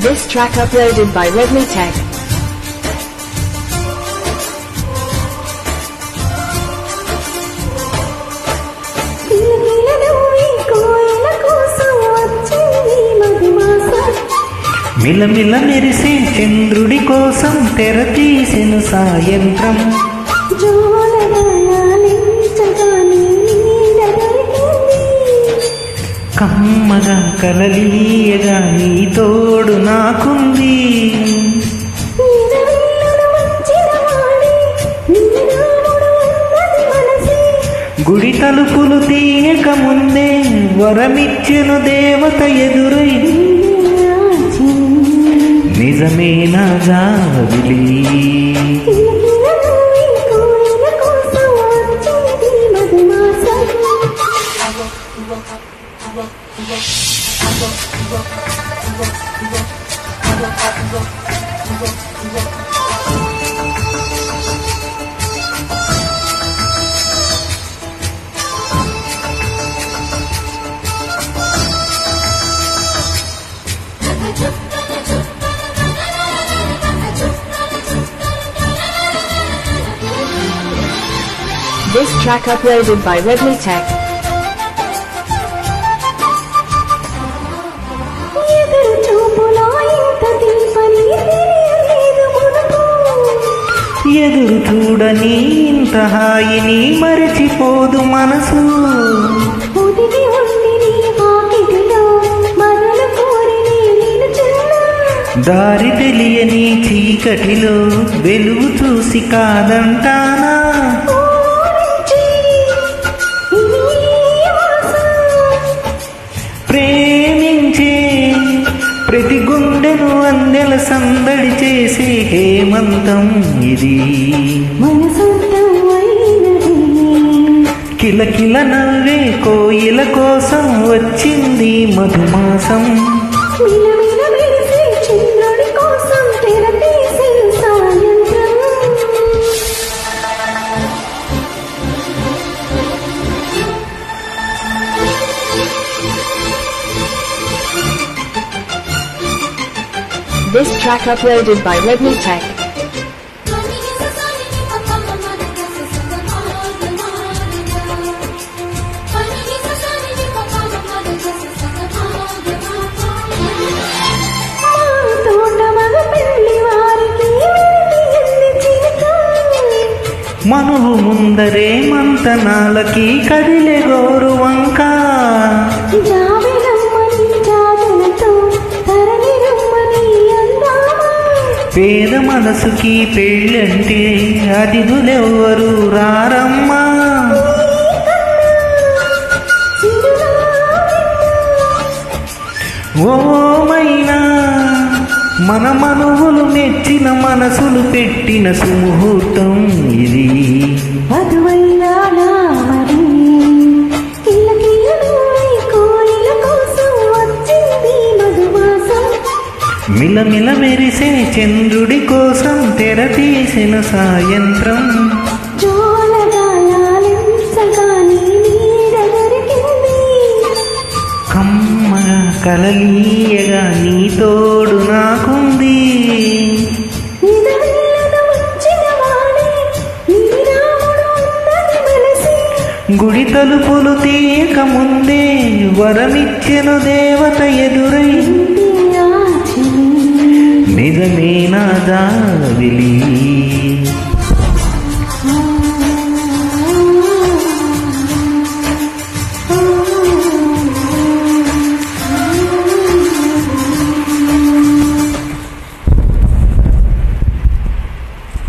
This track uploaded by Redmi Tech. మిలమిల మెరిసే చంద్రుడి కోసం తెర తీసిన సాయంత్రం కమ్మగా కలలీయగా నీ తోడు నాకుంది గుడి తలుపులు తీయక ముందే వరమిచ్చును దేవత ఎదురై నీవే రాజీ. నిజమేనా జాబిలి This track uploaded by Redmi Tech. ఇంత హాయిని మరచిపోదు మనసు నీ నీ. దారి తెలియని చీకటిలో వెలుగు చూసి కాదంటానా ప్రతి గుండెను అందెల సందడి చేసే హేమంతం ఇది. కిలకిల నవ్వే కోయిల కోసం వచ్చింది మధుమాసం. This track uploaded by Redmi Tech. మనువు ముందరే మంతనాలకి కదిలే గోరు వంక పేద మనసుకి పెళ్ళంటే అతిథులెవ్వరు రారమ్మా. ఓమైనా మన మనువులు మెచ్చిన మనసులు పెట్టిన సుముహూర్తం ఇది. మధువైనా మిలమిల మెరిసే చంద్రుడి కోసం తెర తీసిన సాయంత్రం. కమ్మగా కలలీయగా నీ తోడు నాకుంది. గుడి తలుపులు తీయక ముందే వరమిచ్చెను దేవత ఎదురై ఇంటి ఆచి. నిజమేనా